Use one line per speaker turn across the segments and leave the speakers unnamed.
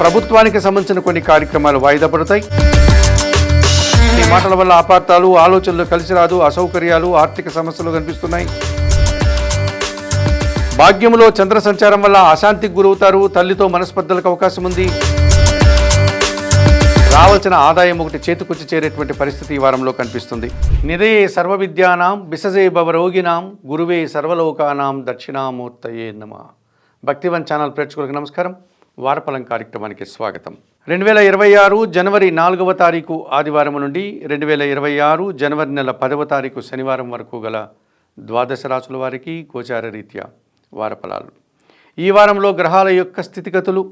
ప్రభుత్వానికి సంబంధించిన కొన్ని కార్యక్రమాలు వాయిదా పడతాయి. ఈ మాటల వల్ల అపార్థాలు ఆలోచనలు కలిసి రాదు అసౌకర్యాలు ఆర్థిక సమస్యలు కనిపిస్తున్నాయి. భాగ్యములో చంద్ర సంచారం వల్ల అశాంతికి గురవుతారు తల్లితో మనస్పర్ధలకు అవకాశం ఉంది. రావాల్సిన ఆదాయం ఒకటి చేతికొచ్చి చేరేటువంటి పరిస్థితి ఈ వారంలో కనిపిస్తుంది. నిదే సర్వ విద్యానాం బిసజే భవరోగినాం గురువే సర్వలోకానాం దక్షిణామూర్తయే నమ. భక్తివన్ ఛానల్ ప్రేక్షకులకు నమస్కారం. వారపలం కార్యక్రమానికి స్వాగతం. రెండు వేల ఇరవై ఆరు జనవరి నాలుగవ తారీఖు ఆదివారం నుండి రెండు వేల ఇరవై ఆరు జనవరి నెల పదవ తారీఖు శనివారం వరకు గల ద్వాదశ రాసుల వారికి గోచార రీత్యా వారఫలాలు. ఈ వారంలో గ్రహాల యొక్క స్థితిగతులు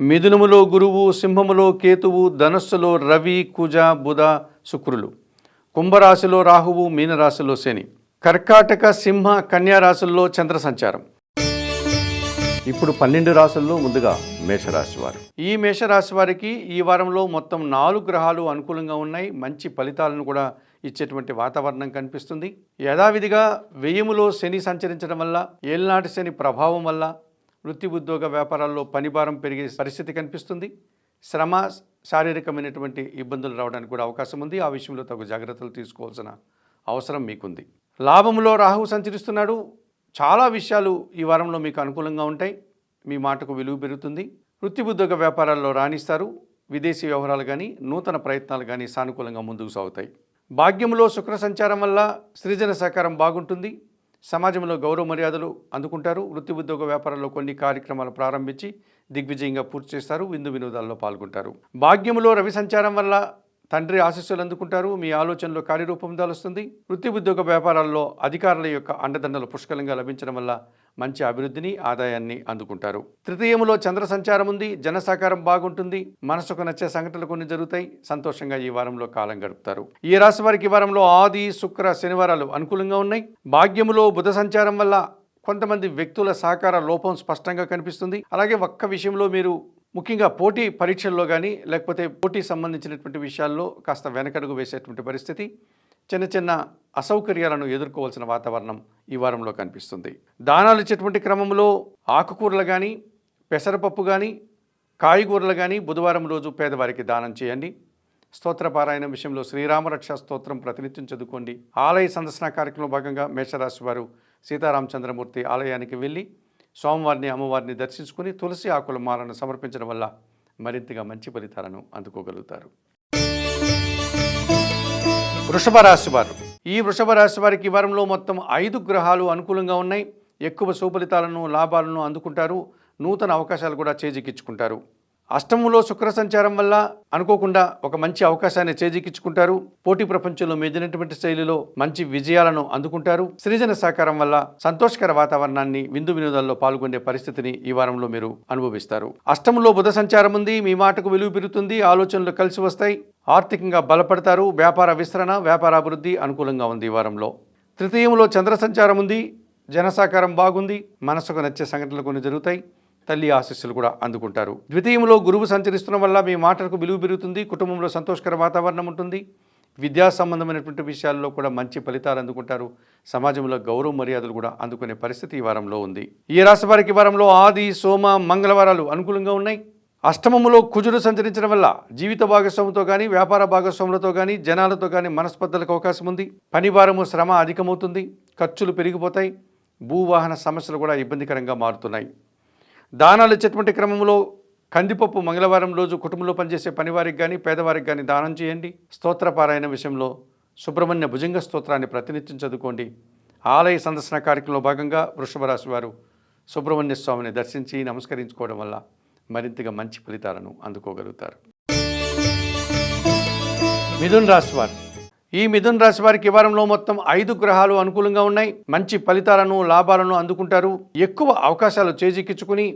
మిథునములో గురువు సింహములో కేతువు ధనస్సులో రవి కుజ బుధ శుక్రులు. కుంభరాశిలో రాహువు మీనరాశిలో శని. కర్కాటక సింహ కన్యా రాశుల్లో చంద్ర సంచారం. ఇప్పుడు పన్నెండు రాశుల్లో ముందుగా మేషరాశి వారు. ఈ మేషరాశి వారికి ఈ వారంలో మొత్తం నాలుగు గ్రహాలు అనుకూలంగా ఉన్నాయి. మంచి ఫలితాలను కూడా ఇచ్చేటువంటి వాతావరణం కనిపిస్తుంది. యథావిధిగా వ్యయములో శని సంచరించడం వల్ల ఏళ్ళనాటి శని ప్రభావం వల్ల వృత్తి ఉద్యోగ వ్యాపారాల్లో పనిభారం పెరిగే పరిస్థితి కనిపిస్తుంది. శ్రమ శారీరకమైనటువంటి ఇబ్బందులు రావడానికి కూడా అవకాశం ఉంది. ఆ విషయంలో తగు జాగ్రత్తలు తీసుకోవాల్సిన అవసరం మీకుంది. లాభంలో రాహువు సంచరిస్తున్నాడు. చాలా విషయాలు ఈ వారంలో మీకు అనుకూలంగా ఉంటాయి. మీ మాటకు విలువ పెరుగుతుంది. వృత్తి ఉద్యోగ వ్యాపారాల్లో రాణిస్తారు. విదేశీ వ్యవహారాలు కానీ నూతన ప్రయత్నాలు కానీ సానుకూలంగా ముందుకు సాగుతాయి. భాగ్యంలో శుక్ర సంచారం వల్ల సృజన సహకారం బాగుంటుంది. సమాజంలో గౌరవ మర్యాదలు అందుకుంటారు. వృత్తి ఉద్యోగ వ్యాపారంలో కొన్ని కార్యక్రమాలు ప్రారంభించి దిగ్విజయంగా పూర్తి చేస్తారు. విందు వినోదాల్లో పాల్గొంటారు. భాగ్యములో రవి సంచారం వల్ల తండ్రి ఆశీస్సులు అందుకుంటారు. మీ ఆలోచనలో కార్యరూపం దాలుస్తుంది. వృత్తి ఉద్యోగ వ్యాపారాల్లో అధికారుల యొక్క అండదండలు పుష్కలంగా లభించడం వల్ల మంచి అభివృద్ధిని ఆదాయాన్ని అందుకుంటారు. తృతీయములో చంద్ర సంచారం ఉంది. జన సహకారం బాగుంటుంది. మనసుకు నచ్చే సంఘటనలు కొన్ని జరుగుతాయి. సంతోషంగా ఈ వారంలో కాలం గడుపుతారు. ఈ రాశి వారికి వారంలో ఆది శుక్ర శనివారాలు అనుకూలంగా ఉన్నాయి. భాగ్యములో బుధ సంచారం వల్ల కొంతమంది వ్యక్తుల సహకార లోపం స్పష్టంగా కనిపిస్తుంది. అలాగే ఒక్క విషయంలో మీరు ముఖ్యంగా పోటీ పరీక్షల్లో కానీ లేకపోతే పోటీ సంబంధించినటువంటి విషయాల్లో కాస్త వెనకడుగు వేసేటువంటి పరిస్థితి. చిన్న చిన్న అసౌకర్యాలను ఎదుర్కోవాల్సిన వాతావరణం ఈ వారంలో కనిపిస్తుంది. దానాలు ఇచ్చేటువంటి క్రమంలో ఆకుకూరలు కానీ పెసరపప్పు కానీ కాయగూరలు కానీ బుధవారం రోజు పేదవారికి దానం చేయండి. స్తోత్రపారాయణ విషయంలో శ్రీరామరక్ష స్తోత్రం ప్రతినిత్యం చదువుకోండి. ఆలయ సందర్శన కార్యక్రమంలో భాగంగా మేషరాశి వారు సీతారామచంద్రమూర్తి ఆలయానికి వెళ్ళి స్వామివారిని అమ్మవారిని దర్శించుకుని తులసి ఆకుల మాలను సమర్పించడం వల్ల మరింతగా మంచి ఫలితాలను అందుకోగలుగుతారు. వృషభ రాశి వారు. ఈ వృషభ రాశి వారికి ఈ వారంలో మొత్తం ఐదు గ్రహాలు అనుకూలంగా ఉన్నాయి. ఎక్కువ సుఫలితాలను లాభాలను అందుకుంటారు. నూతన అవకాశాలు కూడా చేజిక్కించుకుంటారు. అష్టములో శుక్ర సంచారం వల్ల అనుకోకుండా ఒక మంచి అవకాశాన్ని చేజిక్కించుకుంటారు. పోటీ ప్రపంచంలో మెదినటువంటి శైలిలో మంచి విజయాలను అందుకుంటారు. సృజన సహకారం వల్ల సంతోషకర వాతావరణాన్ని విందు వినోదాల్లో పాల్గొనే పరిస్థితిని ఈ వారంలో మీరు అనుభవిస్తారు. అష్టములో బుధ సంచారం ఉంది మీ మాటకు విలువ పెరుగుతుంది ఆలోచనలు కలిసి వస్తాయి ఆర్థికంగా బలపడతారు వ్యాపార విస్తరణ వ్యాపార అభివృద్ధి అనుకూలంగా ఉంది ఈ వారంలో. తృతీయంలో చంద్ర సంచారం ఉంది జనసాకారం బాగుంది మనసుకు నచ్చే సంఘటనలు కొన్ని జరుగుతాయి. తల్లి ఆశీస్సులు కూడా అందుకుంటారు. ద్వితీయంలో గురువు సంచరిస్తున్న వల్ల మీ మాటలకు విలువ పెరుగుతుంది కుటుంబంలో సంతోషకర వాతావరణం ఉంటుంది. విద్యా సంబంధమైనటువంటి విషయాల్లో కూడా మంచి ఫలితాలు అందుకుంటారు. సమాజంలో గౌరవ మర్యాదలు కూడా అందుకునే పరిస్థితి ఈ వారంలో ఉంది. ఈ రాశి వారికి వారంలో ఆది సోమ మంగళవారాలు అనుకూలంగా ఉన్నాయి. అష్టమములో కుజుడు సంచరించడం వల్ల జీవిత భాగస్వామితో కానీ వ్యాపార భాగస్వాములతో కానీ జనాలతో కానీ మనస్పర్ధలకు అవకాశం ఉంది. పనివారము శ్రమ అధికమవుతుంది. ఖర్చులు పెరిగిపోతాయి. భూవాహన సమస్యలు కూడా ఇబ్బందికరంగా మారుతున్నాయి. దానాలు ఇచ్చేటువంటి క్రమంలో కందిపప్పు మంగళవారం రోజు కుటుంబంలో పనిచేసే పనివారికి కానీ పేదవారికి కానీ దానం చేయండి. స్తోత్రపారాయణ విషయంలో సుబ్రహ్మణ్య భుజంగ స్తోత్రాన్ని ప్రతినిత్యం చదువుకోండి. ఆలయ సందర్శన కార్యక్రమంలో భాగంగా వృషభ రాశి వారు సుబ్రహ్మణ్య స్వామిని దర్శించి నమస్కరించుకోవడం వల్ల మరింతగా మంచి ఫలితాలను అందుకోగలుగుతారు. మిథున్ రాశి వారు ఈ మిథున్ రాశి వారికి ఈ వారంలో మొత్తం ఐదు గ్రహాలు అనుకూలంగా ఉన్నాయి. మంచి ఫలితాలను లాభాలను అందుకుంటారు. ఎక్కువ అవకాశాలు చేజిక్కించుకుని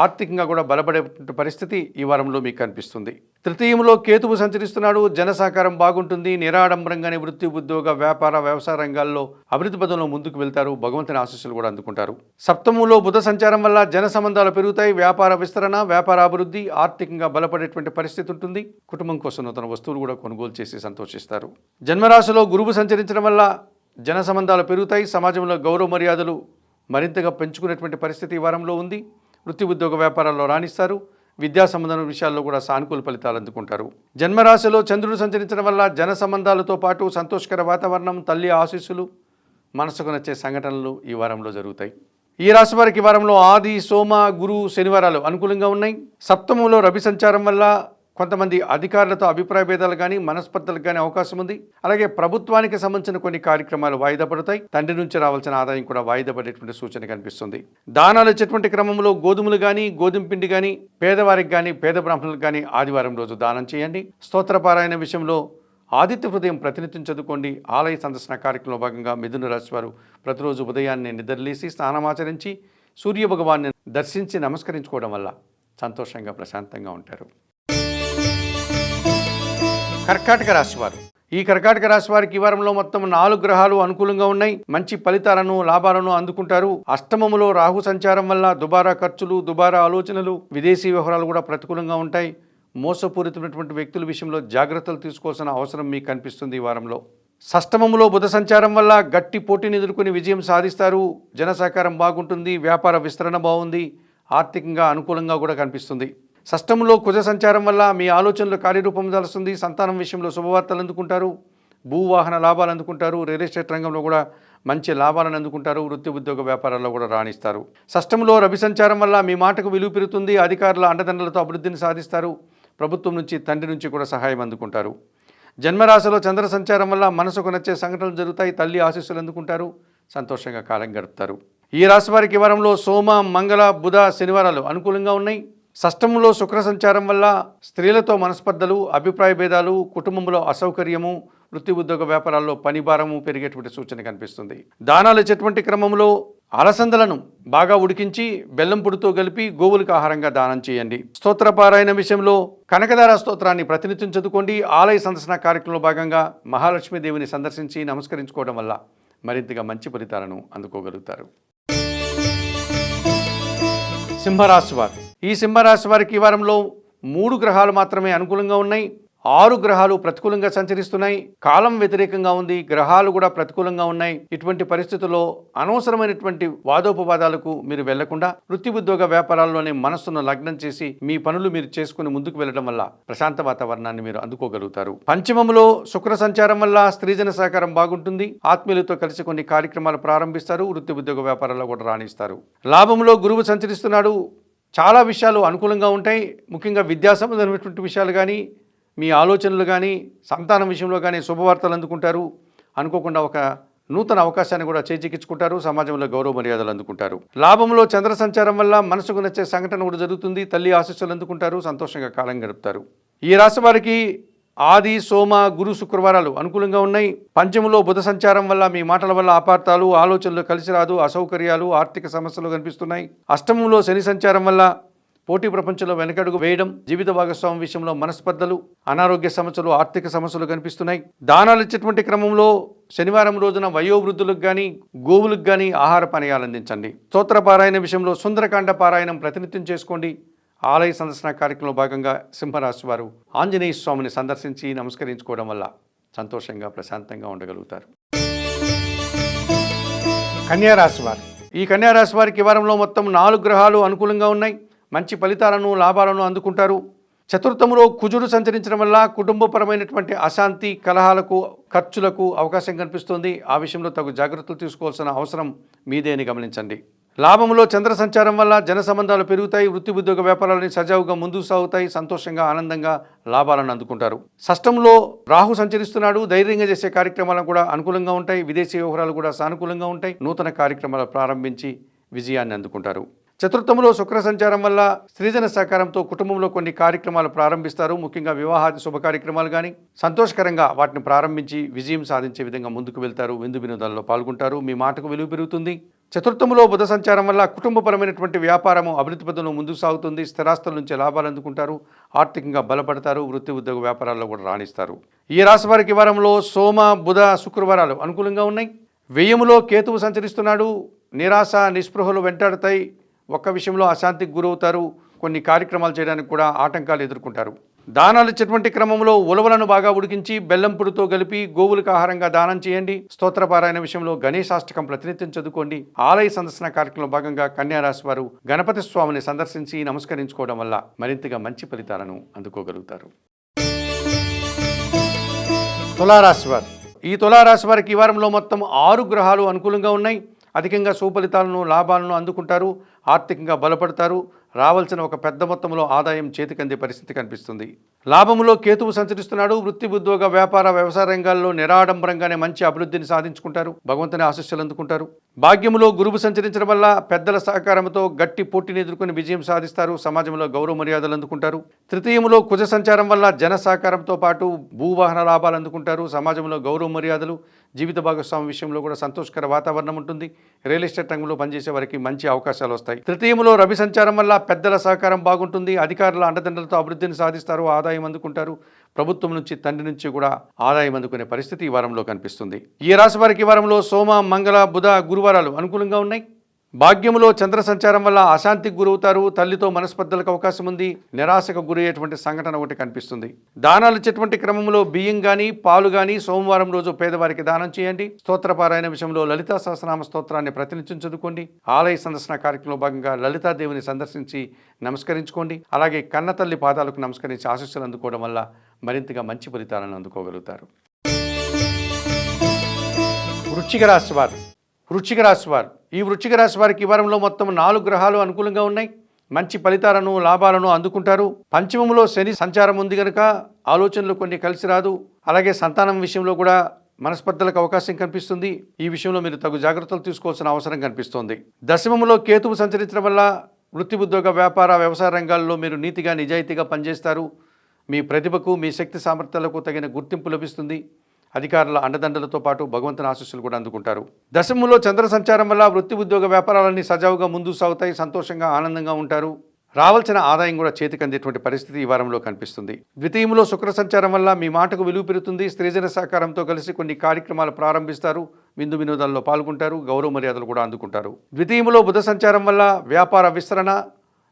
ఆర్థికంగా కూడా బలపడే పరిస్థితి ఈ వారంలో మీకు కనిపిస్తుంది. తృతీయంలో కేతువు సంచరిస్తున్నాడు. జన సహకారం బాగుంటుంది. నిరాడంబరంగానే వృత్తి ఉద్యోగ వ్యాపార వ్యవసాయ రంగాల్లో అభివృద్ధి పదంలో ముందుకు వెళ్తారు. భగవంతుని ఆశీస్సులు కూడా అందుకుంటారు. సప్తమంలో బుధ సంచారం వల్ల జన సంబంధాలు పెరుగుతాయి. వ్యాపార విస్తరణ వ్యాపార అభివృద్ధి ఆర్థికంగా బలపడేటువంటి పరిస్థితి ఉంటుంది. కుటుంబం కోసం నూతన వస్తువులు కూడా కొనుగోలు చేసి సంతోషిస్తారు. జన్మరాశిలో గురువు సంచరించడం వల్ల జన సంబంధాలు పెరుగుతాయి. సమాజంలో గౌరవ మర్యాదలు మరింతగా పెంచుకునేటువంటి పరిస్థితి ఈ వారంలో ఉంది. వృత్తి ఉద్యోగ వ్యాపారాల్లో రాణిస్తారు. విద్యా సంబంధం విషయాల్లో కూడా సానుకూల ఫలితాలు అందుకుంటారు. జన్మరాశిలో చంద్రుడు సంచరించడం వల్ల జన సంబంధాలతో పాటు సంతోషకర వాతావరణం తల్లి ఆశీస్సులు మనసుకు నచ్చే సంఘటనలు ఈ వారంలో జరుగుతాయి. ఈ రాశి వారికి ఈ వారంలో ఆది సోమ గురు శనివారాలు అనుకూలంగా ఉన్నాయి. సప్తమంలో రవి సంచారం వల్ల కొంతమంది అధికారులతో అభిప్రాయ భేదాలు కానీ మనస్పర్ధలకు కానీ అవకాశం ఉంది. అలాగే ప్రభుత్వానికి సంబంధించిన కొన్ని కార్యక్రమాలు వాయిదా పడతాయి. తండ్రి నుంచి రావాల్సిన ఆదాయం కూడా వాయిదా పడేటువంటి సూచన కనిపిస్తుంది. దానాలు ఇచ్చేటువంటి క్రమంలో గోధుమలు కానీ గోధుమ పిండి కానీ పేదవారికి కానీ పేద బ్రాహ్మణులకు కానీ ఆదివారం రోజు దానం చేయండి. స్తోత్రపారాయణ విషయంలో ఆదిత్య హృదయం ప్రతినిత్యం చదువుకోండి. ఆలయ సందర్శన కార్యక్రమంలో భాగంగా మిథున రాశి వారు ప్రతిరోజు ఉదయాన్నే నిద్రలేసి స్నానమాచరించి సూర్య భగవాన్ని దర్శించి నమస్కరించుకోవడం వల్ల సంతోషంగా ప్రశాంతంగా ఉంటారు. కర్కాటక రాశి వారు. ఈ కర్కాటక రాశి వారికి ఈ వారంలో మొత్తం నాలుగు గ్రహాలు అనుకూలంగా ఉన్నాయి. మంచి ఫలితాలను లాభాలను అందుకుంటారు. అష్టమములో రాహు సంచారం వల్ల దుబారా ఖర్చులు దుబారా ఆలోచనలు విదేశీ వ్యవహారాలు కూడా ప్రతికూలంగా ఉంటాయి. మోసపూరితమైనటువంటి వ్యక్తుల విషయంలో జాగ్రత్తలు తీసుకోవాల్సిన అవసరం మీకు కనిపిస్తుంది ఈ వారంలో. సష్టమములో బుధ సంచారం వల్ల గట్టి పోటీని ఎదుర్కొని విజయం సాధిస్తారు. జన సహకారం బాగుంటుంది. వ్యాపార విస్తరణ బాగుంది. ఆర్థికంగా అనుకూలంగా కూడా కనిపిస్తుంది. షష్టంలో కుజ సంచారం వల్ల మీ ఆలోచనలు కార్యరూపం దాల్స్తుంది. సంతానం విషయంలో శుభవార్తలు అందుకుంటారు. భూవాహన లాభాలు అందుకుంటారు. రియల్ ఎస్టేట్ రంగంలో కూడా మంచి లాభాలను అందుకుంటారు. వృత్తి ఉద్యోగ వ్యాపారాల్లో కూడా రాణిస్తారు. షష్టంలో రవి సంచారం వల్ల మీ మాటకు విలువ పెరుగుతుంది. అధికారుల అండదండలతో అభివృద్ధిని సాధిస్తారు. ప్రభుత్వం నుంచి తండ్రి నుంచి కూడా సహాయం అందుకుంటారు. జన్మరాశిలో చంద్ర సంచారం వల్ల మనసుకు నచ్చే సంఘటనలు జరుగుతాయి. తల్లి ఆశీస్సులు అందుకుంటారు. సంతోషంగా కాలం గడుపుతారు. ఈ రాశి వారికి వారంలో సోమ మంగళ బుధ శనివారాలు అనుకూలంగా ఉన్నాయి. షష్టంలో శుక్ర సంచారం వల్ల స్త్రీలతో మనస్పర్ధలు అభిప్రాయ భేదాలు కుటుంబంలో అసౌకర్యము వృత్తి ఉద్యోగ వ్యాపారాల్లో పనిభారము పెరిగేటువంటి సూచన కనిపిస్తుంది. దానాలు ఇచ్చేటువంటి క్రమంలో అలసందలను బాగా ఉడికించి బెల్లం పొడితో కలిపి గోవులకు ఆహారంగా దానం చేయండి. స్తోత్రపారాయణ విషయంలో కనకదార స్తోత్రాన్ని ప్రతినిత్యం చదువుకోండి. ఆలయ సందర్శన కార్యక్రమంలో భాగంగా మహాలక్ష్మీదేవిని సందర్శించి నమస్కరించుకోవడం వల్ల మరింతగా మంచి ఫలితాలను అందుకోగలుగుతారు. సింహరాశి వారు ఈ సింహరాశి వారికి ఈ వారంలో మూడు గ్రహాలు మాత్రమే అనుకూలంగా ఉన్నాయి. ఆరు గ్రహాలు ప్రతికూలంగా సంచరిస్తున్నాయి. కాలం వ్యతిరేకంగా ఉంది. గ్రహాలు కూడా ప్రతికూలంగా ఉన్నాయి. ఇటువంటి పరిస్థితుల్లో అనవసరమైనటువంటి వాదోపవాదాలకు మీరు వెళ్ళకుండా వృత్తి ఉద్యోగ వ్యాపారాల్లోనే మనస్సును లగ్నం చేసి మీ పనులు మీరు చేసుకుని ముందుకు వెళ్ళడం వల్ల ప్రశాంత వాతావరణాన్ని మీరు అందుకోగలుగుతారు. పంచమంలో శుక్ర సంచారం వల్ల స్త్రీజన సహకారం బాగుంటుంది. ఆత్మీయులతో కలిసి కొన్ని కార్యక్రమాలు ప్రారంభిస్తారు. వృత్తి ఉద్యోగ వ్యాపారాల్లో కూడా రాణిస్తారు. లాభంలో గురువు సంచరిస్తున్నాడు. చాలా విషయాలు అనుకూలంగా ఉంటాయి. ముఖ్యంగా విద్యా సంబంధమైనటువంటి విషయాలు కానీ మీ ఆలోచనలు కానీ సంతానం విషయంలో కానీ శుభవార్తలు అందుకుంటారు. అనుకోకుండా ఒక నూతన అవకాశాన్ని కూడా చేజిక్కించుకుంటారు. సమాజంలో గౌరవ మర్యాదలు అందుకుంటారు. లాభంలో చంద్ర సంచారం వల్ల మనసుకు నచ్చే సంఘటన కూడా జరుగుతుంది. తల్లి ఆశీస్సులు అందుకుంటారు. సంతోషంగా కాలం గడుపుతారు. ఈ రాశి వారికి ఆది సోమ గురు శుక్రవారాలు అనుకూలంగా ఉన్నాయి. పంచములో బుధ సంచారం వల్ల మీ మాటల వల్ల అపార్థాలు ఆలోచనలు కలిసి రాదు అసౌకర్యాలు ఆర్థిక సమస్యలు కనిపిస్తున్నాయి. అష్టమంలో శని సంచారం వల్ల పోటీ ప్రపంచంలో వెనకడుగు వేయడం జీవిత భాగస్వామి విషయంలో మనస్పర్ధలు అనారోగ్య సమస్యలు ఆర్థిక సమస్యలు కనిపిస్తున్నాయి. దానాలు ఇచ్చేటువంటి క్రమంలో శనివారం రోజున వయోవృద్ధులకు కానీ గోవులకు కానీ ఆహార పానీయాలు అందించండి. స్తోత్ర పారాయణ విషయంలో సుందరకాండ పారాయణం ప్రతినిత్యం చేసుకోండి. ఆలయ సందర్శన కార్యక్రమంలో భాగంగా సింహరాశి వారు ఆంజనేయ స్వామిని సందర్శించి నమస్కరించుకోవడం వల్ల సంతోషంగా ప్రశాంతంగా ఉండగలుగుతారు. కన్యా రాశి వారు. ఈ కన్యా రాశి వారికి వారంలో మొత్తం నాలుగు గ్రహాలు అనుకూలంగా ఉన్నాయి. మంచి ఫలితాలను లాభాలను అందుకుంటారు. చతుర్థములో కుజుడు సంచరించడం వల్ల కుటుంబపరమైనటువంటి అశాంతి కలహాలకు ఖర్చులకు అవకాశం కనిపిస్తుంది. ఆ విషయంలో తగు జాగ్రత్తలు తీసుకోవాల్సిన అవసరం మీదే అని గమనించండి. లాభంలో చంద్ర సంచారం వల్ల జన సంబంధాలు పెరుగుతాయి వృత్తి ఉద్యోగ వ్యాపారాలని సజావుగా ముందుకు సాగుతాయి సంతోషంగా ఆనందంగా లాభాలను అందుకుంటారు. షష్టంలో రాహు సంచరిస్తున్నాడు ధైర్యంగా చేసే కార్యక్రమాలు కూడా అనుకూలంగా ఉంటాయి విదేశీ వ్యవహారాలు కూడా సానుకూలంగా ఉంటాయి నూతన కార్యక్రమాలు ప్రారంభించి విజయాన్ని అందుకుంటారు. చతుర్థంలో శుక్ర సంచారం వల్ల స్త్రీజన సహకారంతో కుటుంబంలో కొన్ని కార్యక్రమాలు ప్రారంభిస్తారు ముఖ్యంగా వివాహాది శుభ కార్యక్రమాలు కానీ సంతోషకరంగా వాటిని ప్రారంభించి విజయం సాధించే విధంగా ముందుకు వెళ్తారు విందు వినోదాల్లో పాల్గొంటారు. మీ మాటకు విలువ పెరుగుతుంది. చతుర్థములో బుధ సంచారం వల్ల కుటుంబపరమైనటువంటి వ్యాపారము అభివృద్ధి పదంలో ముందుకు సాగుతుంది. స్థిరాస్తుల నుంచి లాభాలు అందుకుంటారు. ఆర్థికంగా బలపడతారు. వృత్తి ఉద్యోగ వ్యాపారాల్లో కూడా రాణిస్తారు. ఈ రాశి వారికి వారంలో సోమ బుధ శుక్రవారాలు అనుకూలంగా ఉన్నాయి. వ్యయములో కేతువు సంచరిస్తున్నాడు. నిరాశ నిస్పృహలు వెంటాడతాయి. ఒక్క విషయంలో అశాంతికి గురవుతారు. కొన్ని కార్యక్రమాలు చేయడానికి కూడా ఆటంకాలు ఎదుర్కొంటారు. దానాలు ఇచ్చేటువంటి క్రమంలో ఉలవలను బాగా ఉడికించి బెల్లం పొడితో కలిపి గోవులకు ఆహారంగా దానం చేయండి. స్తోత్రపారాయణ విషయంలో గణేశాష్టకం ప్రతినిత్యం చదువుకోండి. ఆలయ సందర్శన కార్యక్రమంలో భాగంగా కన్యారాశి వారు గణపతి స్వామిని సందర్శించి నమస్కరించుకోవడం వల్ల మరింతగా మంచి ఫలితాలను అందుకోగలుగుతారు. తులారాశి వారు. ఈ తులారాశి వారికి ఈ వారంలో మొత్తం ఆరు గ్రహాలు అనుకూలంగా ఉన్నాయి. అధికంగా సుఫలితాలను లాభాలను అందుకుంటారు ఆర్థికంగా బలపడతారు. రావాల్సిన ఒక పెద్ద మొత్తంలో ఆదాయం చేతికందే పరిస్థితి కనిపిస్తుంది. లాభములో కేతువు సంచరిస్తున్నాడు. వృత్తి ఉద్యోగ వ్యాపార వ్యవసాయ రంగాల్లో నిరాడంబరంగానే మంచి అభివృద్ధిని సాధించుకుంటారు. భగవంతుని ఆశస్సులు అందుకుంటారు. భాగ్యములో గురువు సంచరించడం వల్ల పెద్దల సహకారంతో గట్టి పోటీని ఎదుర్కొని విజయం సాధిస్తారు. సమాజంలో గౌరవ మర్యాదలు అందుకుంటారు. తృతీయములో కుజ సంచారం వల్ల జన సహకారంతో పాటు భూవాహన లాభాలు అందుకుంటారు. సమాజంలో గౌరవ మర్యాదలు జీవిత భాగస్వామి విషయంలో కూడా సంతోషకర వాతావరణం ఉంటుంది. రియల్ ఎస్టేట్ రంగంలో పనిచేసే వారికి మంచి అవకాశాలు వస్తాయి. తృతీయములో రవి సంచారం వల్ల పెద్దల సహకారం బాగుంటుంది. అధికారుల అండదండలతో అభివృద్ధిని సాధిస్తారు. ఆదాయం అందుకుంటారు. ప్రభుత్వం నుంచి తండ్రి నుంచి కూడా ఆదాయం అందుకునే పరిస్థితి ఈ వారంలో కనిపిస్తుంది. ఈ రాశి వారికి ఈ వారంలో సోమ మంగళ బుధ గురువారాలు అనుకూలంగా ఉన్నాయి. భాగ్యములో చంద్ర సంచారం వల్ల అశాంతికి గురవుతారు. తల్లితో మనస్పర్ధలకు అవకాశం ఉంది. నిరాశకు గురయ్యేటువంటి సంఘటన ఒకటి కనిపిస్తుంది. దానాలు ఇచ్చేటువంటి క్రమంలో బియ్యం కానీ పాలు కానీ సోమవారం రోజు పేదవారికి దానం చేయండి. స్తోత్రపారాయణ విషయంలో లలితా సహస్రనామ స్తోత్రాన్ని ప్రతినిత్యం చదువుకోండి. ఆలయ సందర్శన కార్యక్రమంలో భాగంగా లలితాదేవిని సందర్శించి నమస్కరించుకోండి. అలాగే కన్నతల్లి పాదాలకు నమస్కరించి ఆశీస్సులు అందుకోవడం వల్ల మరింతగా మంచి ఫలితాలను అందుకోగలుగుతారు. వృచ్చిక రాశి వారు వృచ్చిక రాశి వారు ఈ వృచ్చిక రాశి వారికి ఈ వారంలో మొత్తం నాలుగు గ్రహాలు అనుకూలంగా ఉన్నాయి. మంచి ఫలితాలను లాభాలను అందుకుంటారు. పంచమంలో శని సంచారం ఉంది కనుక ఆలోచనలు కొన్ని కలిసి రాదు. అలాగే సంతానం విషయంలో కూడా మనస్పర్ధలకు అవకాశం కనిపిస్తుంది. ఈ విషయంలో మీరు తగు జాగ్రత్తలు తీసుకోవాల్సిన అవసరం కనిపిస్తోంది. దశమంలో కేతువు సంచరించడం వల్ల వృత్తి ఉద్యోగ వ్యాపార వ్యవసాయ రంగాల్లో మీరు నీతిగా నిజాయితీగా పనిచేస్తారు. మీ ప్రతిభకు మీ శక్తి సామర్థ్యాలకు తగిన గుర్తింపు లభిస్తుంది. అధికారుల అండదండలతో పాటు భగవంతుని ఆశీస్సులు కూడా అందుకుంటారు. దశములో చంద్ర సంచారం వల్ల వృత్తి ఉద్యోగ వ్యాపారాలన్నీ సజావుగా ముందుకు సాగుతాయి సంతోషంగా ఆనందంగా ఉంటారు. రావాల్సిన ఆదాయం కూడా చేతికి అందేటువంటి పరిస్థితి ఈ వారంలో కనిపిస్తుంది. ద్వితీయంలో శుక్ర సంచారం వల్ల మీ మాటకు విలువ పెరుగుతుంది. స్త్రీజన సహకారంతో కలిసి కొన్ని కార్యక్రమాలు ప్రారంభిస్తారు. విందు వినోదాల్లో పాల్గొంటారు. గౌరవ మర్యాదలు కూడా అందుకుంటారు. ద్వితీయంలో బుధ సంచారం వల్ల వ్యాపార విస్తరణ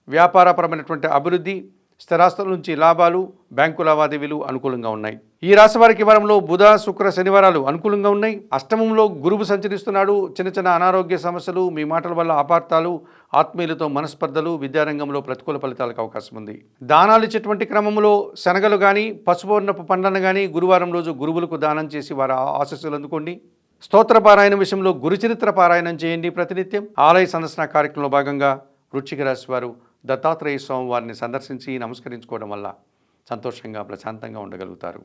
వ్యాపారపరమైనటువంటి అభివృద్ధి స్థిరాస్తుల నుంచి లాభాలు బ్యాంకు లావాదేవీలు అనుకూలంగా ఉన్నాయి. ఈ రాశి వారికి వారంలో బుధ శుక్ర శనివారాలు అనుకూలంగా ఉన్నాయి. అష్టమంలో గురువు సంచరిస్తున్నాడు. చిన్న చిన్న అనారోగ్య సమస్యలు మీ మాటల వల్ల అపార్థాలు ఆత్మీయులతో మనస్పర్ధలు విద్యారంగంలో ప్రతికూల ఫలితాలకు అవకాశం ఉంది. దానాలు ఇచ్చేటువంటి క్రమంలో శనగలు కానీ పసుపూర్ణపు పండ్లను కానీ గురువారం రోజు గురువులకు దానం చేసి వారి ఆశస్సులు అందుకోండి. స్తోత్ర పారాయణ విషయంలో గురుచరిత్ర పారాయణం చేయండి ప్రతినిత్యం. ఆలయ సందర్శన కార్యక్రమంలో భాగంగా వృశ్చిక రాశి వారు దత్తాత్రేయ స్వామి వారిని సందర్శించి నమస్కరించుకోవడం వల్ల సంతోషంగా ప్రశాంతంగా ఉండగలుగుతారు.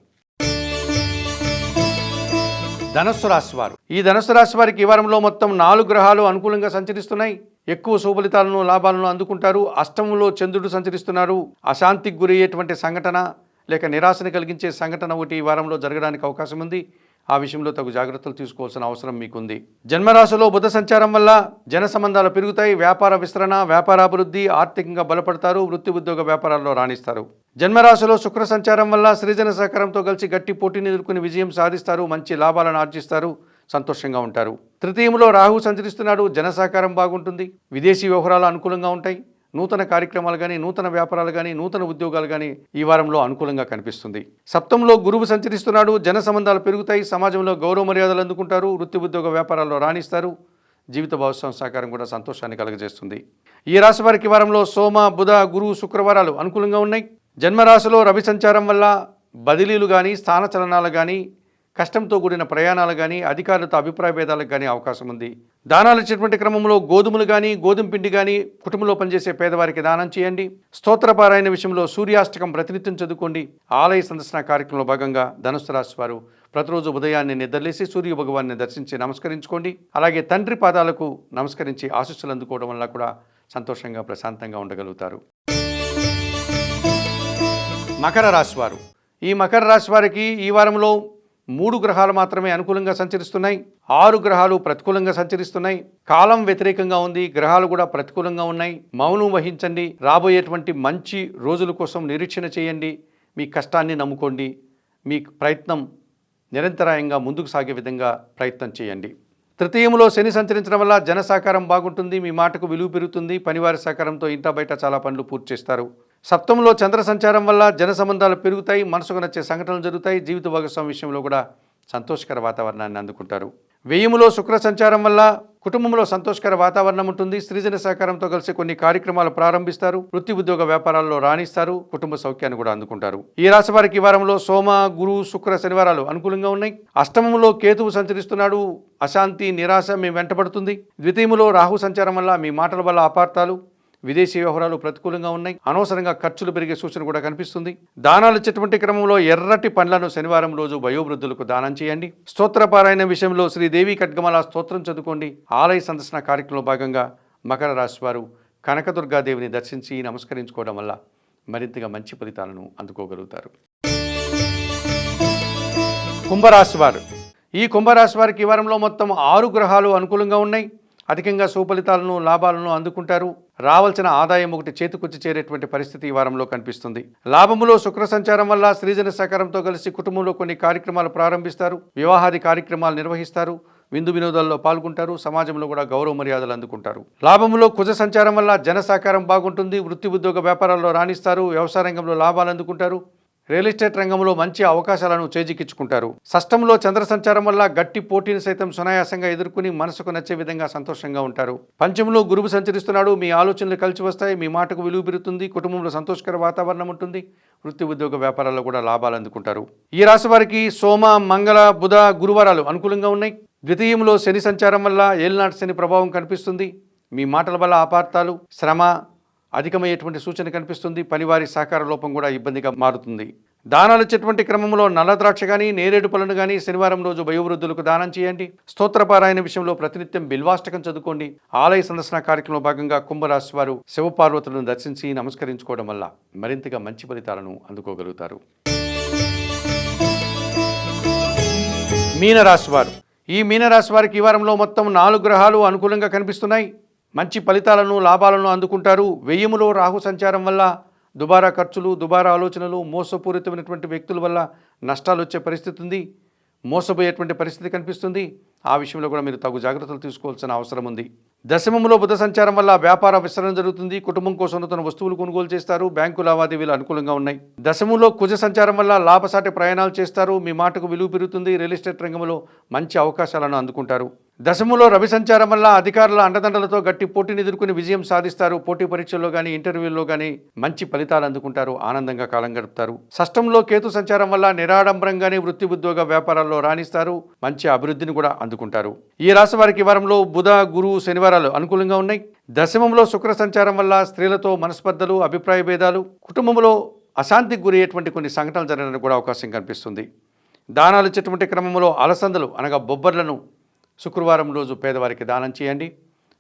ధనస్సు రాశి వారు. ఈ ధనస్సు రాశి వారికి ఈ వారంలో మొత్తం నాలుగు గ్రహాలు అనుకూలంగా సంచరిస్తున్నాయి. ఎక్కువ శుభలితాలను లాభాలను అందుకుంటారు. అష్టమంలో చంద్రుడు సంచరిస్తున్నారు. అశాంతికి గురయ్యేటువంటి సంఘటన లేక నిరాశని కలిగించే సంఘటన ఒకటి ఈ వారంలో జరగడానికి అవకాశం ఉంది. ఆ విషయంలో తగు జాగ్రత్తలు తీసుకోవాల్సిన అవసరం మీకుంది. జన్మరాశిలో బుధ సంచారం వల్ల జన సంబంధాలు పెరుగుతాయి. వ్యాపార విస్తరణ వ్యాపారాభివృద్ధి ఆర్థికంగా బలపడతారు. వృత్తి ఉద్యోగ వ్యాపారాల్లో రాణిస్తారు. జన్మరాశిలో శుక్ర సంచారం వల్ల సృజన సహకారంతో కలిసి గట్టి పోటీని ఎదుర్కొని విజయం సాధిస్తారు. మంచి లాభాలను ఆర్జిస్తారు. సంతోషంగా ఉంటారు. తృతీయంలో రాహు సంచరిస్తున్నాడు. జన సహకారం బాగుంటుంది. విదేశీ వ్యవహారాలు అనుకూలంగా ఉంటాయి. నూతన కార్యక్రమాలు కానీ నూతన వ్యాపారాలు కానీ నూతన ఉద్యోగాలు కానీ ఈ వారంలో అనుకూలంగా కనిపిస్తుంది. సప్తంలో గురువు సంచరిస్తున్నాడు జన సంబంధాలు పెరుగుతాయి సమాజంలో గౌరవ మర్యాదలు అందుకుంటారు వృత్తి ఉద్యోగ వ్యాపారాల్లో రాణిస్తారు జీవిత భాగస్వామి సహకారం కూడా సంతోషాన్ని కలుగజేస్తుంది. ఈ రాశి వారికి వారంలో సోమ బుధ గురు శుక్రవారాలు అనుకూలంగా ఉన్నాయి. జన్మరాశిలో రవి సంచారం వల్ల బదిలీలు కానీ స్థానచలనాలు కానీ కష్టంతో కూడిన ప్రయాణాలు కానీ అధికారులతో అభిప్రాయ భేదాలకు కానీ అవకాశం ఉంది. దానాలు ఇచ్చేటువంటి క్రమంలో గోధుమలు కానీ గోధుమ పిండి కానీ కుటుంబంలో పనిచేసే పేదవారికి దానం చేయండి. స్తోత్రపారాయణ విషయంలో సూర్యాష్టకం ప్రతినిత్యం చదువుకోండి. ఆలయ సందర్శన కార్యక్రమంలో భాగంగా ధనుసు రాశి వారు ప్రతిరోజు ఉదయాన్నే నిద్రలేసి సూర్య భగవాన్ని దర్శించి నమస్కరించుకోండి. అలాగే తండ్రి పాదాలకు నమస్కరించి ఆశస్సులు అందుకోవడం వల్ల కూడా సంతోషంగా ప్రశాంతంగా ఉండగలుగుతారు. మకర రాశి వారు. ఈ మకర రాశి వారికి ఈ వారంలో మూడు గ్రహాలు మాత్రమే అనుకూలంగా సంచరిస్తున్నాయి. ఆరు గ్రహాలు ప్రతికూలంగా సంచరిస్తున్నాయి. కాలం వ్యతిరేకంగా ఉంది. గ్రహాలు కూడా ప్రతికూలంగా ఉన్నాయి. మౌనం వహించండి. రాబోయేటువంటి మంచి రోజుల కోసం నిరీక్షణ చేయండి. మీ కష్టాన్ని నమ్ముకోండి. మీ ప్రయత్నం నిరంతరాయంగా ముందుకు సాగే విధంగా ప్రయత్నం చేయండి. తృతీయంలో శని సంచరించడం వల్ల జన సహకారం బాగుంటుంది. మీ మాటకు విలువ పెరుగుతుంది. పనివారి సహకారంతో ఇంట బయట చాలా పనులు పూర్తి చేస్తారు. సప్తంలో చంద్ర సంచారం వల్ల జన సంబంధాలు పెరుగుతాయి మనసుకు నచ్చే సంఘటనలు జరుగుతాయి జీవిత భాగస్వామి విషయంలో కూడా సంతోషకర వాతావరణాన్ని అందుకుంటారు. వ్యయములో శుక్ర సంచారం వల్ల కుటుంబంలో సంతోషకర వాతావరణం ఉంటుంది. సృజన సహకారంతో కలిసి కొన్ని కార్యక్రమాలు ప్రారంభిస్తారు. వృత్తి ఉద్యోగ వ్యాపారాల్లో రాణిస్తారు. కుటుంబ సౌఖ్యాన్ని కూడా అందుకుంటారు. ఈ రాశి వారికి వారంలో సోమ గురు శుక్ర శనివారాలు అనుకూలంగా ఉన్నాయి. అష్టమంలో కేతువు సంచరిస్తున్నాడు. అశాంతి నిరాశ మీ వెంటబడుతుంది ద్వితీయములో రాహు సంచారం వల్ల మీ మాటల వల్ల అపార్థాలు విదేశీ వ్యవహారాలు ప్రతికూలంగా ఉన్నాయి. అనవసరంగా ఖర్చులు పెరిగే సూచన కూడా కనిపిస్తుంది. దానాలు ఇచ్చేటువంటి క్రమంలో ఎర్రటి పండ్లను శనివారం రోజు వయోవృద్ధులకు దానం చేయండి. స్తోత్రపారాయణ విషయంలో శ్రీదేవి కడ్గమల స్తోత్రం చదువుకోండి. ఆలయ సందర్శన కార్యక్రమంలో భాగంగా మకర రాశి వారు కనకదుర్గాదేవిని దర్శించి నమస్కరించుకోవడం వల్ల మరింతగా మంచి ఫలితాలను అందుకోగలుగుతారు. కుంభరాశి వారు. ఈ కుంభరాశి వారికి ఈ వారంలో మొత్తం ఆరు గ్రహాలు అనుకూలంగా ఉన్నాయి. అధికంగా సుఫలితాలను లాభాలను అందుకుంటారు. రావాల్సిన ఆదాయం ఒకటి చేతికొచ్చి చేరేటువంటి పరిస్థితి ఈ వారంలో కనిపిస్తుంది. లాభములో శుక్ర సంచారం వల్ల స్త్రీజన సహకారంతో కలిసి కుటుంబంలో కొన్ని కార్యక్రమాలు ప్రారంభిస్తారు. వివాహాది కార్యక్రమాలు నిర్వహిస్తారు. విందు వినోదాల్లో పాల్గొంటారు. సమాజంలో కూడా గౌరవ మర్యాదలు అందుకుంటారు. లాభంలో కుజ సంచారం వల్ల జన సహకారం బాగుంటుంది. వృత్తి ఉద్యోగ వ్యాపారాల్లో రాణిస్తారు. వ్యవసాయ రంగంలో లాభాలు అందుకుంటారు. రియల్ ఎస్టేట్ రంగంలో మంచి అవకాశాలను చేజిక్కించుకుంటారు. సష్టంలో చంద్ర సంచారం వల్ల గట్టి పోటీని సైతం సునాయాసంగా ఎదుర్కొని మనసుకు నచ్చే విధంగా సంతోషంగా ఉంటారు. పంచంలో గురువు సంచరిస్తున్నాడు. మీ ఆలోచనలు కలిసి వస్తాయి. మీ మాటకు విలువ పెరుగుతుంది. కుటుంబంలో సంతోషకర వాతావరణం ఉంటుంది. వృత్తి ఉద్యోగ వ్యాపారాల్లో కూడా లాభాలు అందుకుంటారు. ఈ రాశి వారికి సోమ మంగళ బుధ గురువారాలు అనుకూలంగా ఉన్నాయి. ద్వితీయంలో శని సంచారం వల్ల ఏలినాటి శని ప్రభావం కనిపిస్తుంది. మీ మాటల వల్ల అపార్థాలు శ్రమ అధికమయ్యేటువంటి సూచన కనిపిస్తుంది. పనివారి సహకార లోపం కూడా ఇబ్బందిగా మారుతుంది. దానాలు ఇచ్చేటువంటి క్రమంలో నల్ల ద్రాక్ష కానీ నేరేడు పళ్ళను కానీ శనివారం రోజు వయోవృద్ధులకు దానం చేయండి. స్తోత్రపారాయణ విషయంలో ప్రతినిత్యం బిల్వాష్టకం చదువుకోండి. ఆలయ సందర్శన కార్యక్రమంలో భాగంగా కుంభరాశి వారు శివపార్వతులను దర్శించి నమస్కరించుకోవడం వల్ల మరింతగా మంచి ఫలితాలను అందుకోగలుగుతారు. మీనరాశి వారు. ఈ మీనరాశి వారికి ఈ వారంలో మొత్తం నాలుగు గ్రహాలు అనుకూలంగా కనిపిస్తున్నాయి. మంచి ఫలితాలను లాభాలను అందుకుంటారు. వ్యయములో రాహు సంచారం వల్ల దుబారా ఖర్చులు దుబారా ఆలోచనలు మోసపూరితమైనటువంటి వ్యక్తుల వల్ల నష్టాలు వచ్చే పరిస్థితి ఉంది. మోసపోయేటువంటి పరిస్థితి కనిపిస్తుంది. ఆ విషయంలో కూడా మీరు తగు జాగ్రత్తలు తీసుకోవాల్సిన అవసరం ఉంది. దశమంలో బుధ సంచారం వల్ల వ్యాపార విస్తరణ జరుగుతుంది. కుటుంబం కోసం తన వస్తువులు కొనుగోలు చేస్తారు. బ్యాంకు లావాదేవీలు అనుకూలంగా ఉన్నాయి. దశములో కుజ సంచారం వల్ల లాభసాటి ప్రయాణాలు చేస్తారు. మీ మాటకు విలువ పెరుగుతుంది. రియల్ ఎస్టేట్ రంగంలో మంచి అవకాశాలను అందుకుంటారు. దశములో రవి సంచారం వల్ల అధికారుల అండదండలతో గట్టి పోటీని ఎదుర్కొని విజయం సాధిస్తారు. పోటీ పరీక్షల్లో కానీ ఇంటర్వ్యూల్లో కానీ మంచి ఫలితాలు అందుకుంటారు. ఆనందంగా కాలం గడుపుతారు. షష్టంలో కేతు సంచారం వల్ల నిరాడంబరంగానే వృత్తి ఉద్యోగ వ్యాపారాల్లో రాణిస్తారు. మంచి అభివృద్ధిని కూడా అందుకుంటారు. ఈ రాశి వారికి వారంలో బుధ గురు శనివారాలు అనుకూలంగా ఉన్నాయి. దశమంలో శుక్ర సంచారం వల్ల స్త్రీలతో మనస్పర్ధలు అభిప్రాయ భేదాలు కుటుంబంలో అశాంతికి గురయ్యేటువంటి కొన్ని సంఘటనలు జరగడానికి కూడా అవకాశం కనిపిస్తుంది. దానాలు ఇచ్చేటువంటి క్రమంలో అలసందలు అనగా బొబ్బర్లను శుక్రవారం రోజు పేదవారికి దానం చేయండి.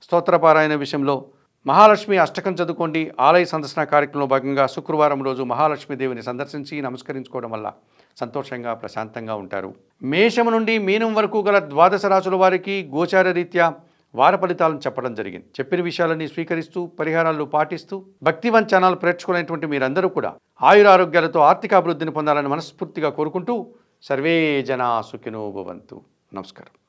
స్తోత్రపారాయణ విషయంలో మహాలక్ష్మి అష్టకం చదువుకోండి. ఆలయ సందర్శన కార్యక్రమంలో భాగంగా శుక్రవారం రోజు మహాలక్ష్మి దేవిని సందర్శించి నమస్కరించుకోవడం వల్ల సంతోషంగా ప్రశాంతంగా ఉంటారు. మేషం నుండి మీనం వరకు గల ద్వాదశ రాశుల వారికి గోచార రీత్యా వార ఫలితాలను చెప్పడం జరిగింది. చెప్పిన విషయాలన్నీ స్వీకరిస్తూ పరిహారాలు పాటిస్తూ భక్తివన్ ఛానల్ ప్రేక్షకులైనటువంటి మీరందరూ కూడా ఆయురారోగ్యాలతో ఆర్థిక అభివృద్ధిని పొందాలని మనస్ఫూర్తిగా కోరుకుంటూ సర్వే జనా సుఖినో భవంతు. నమస్కారం.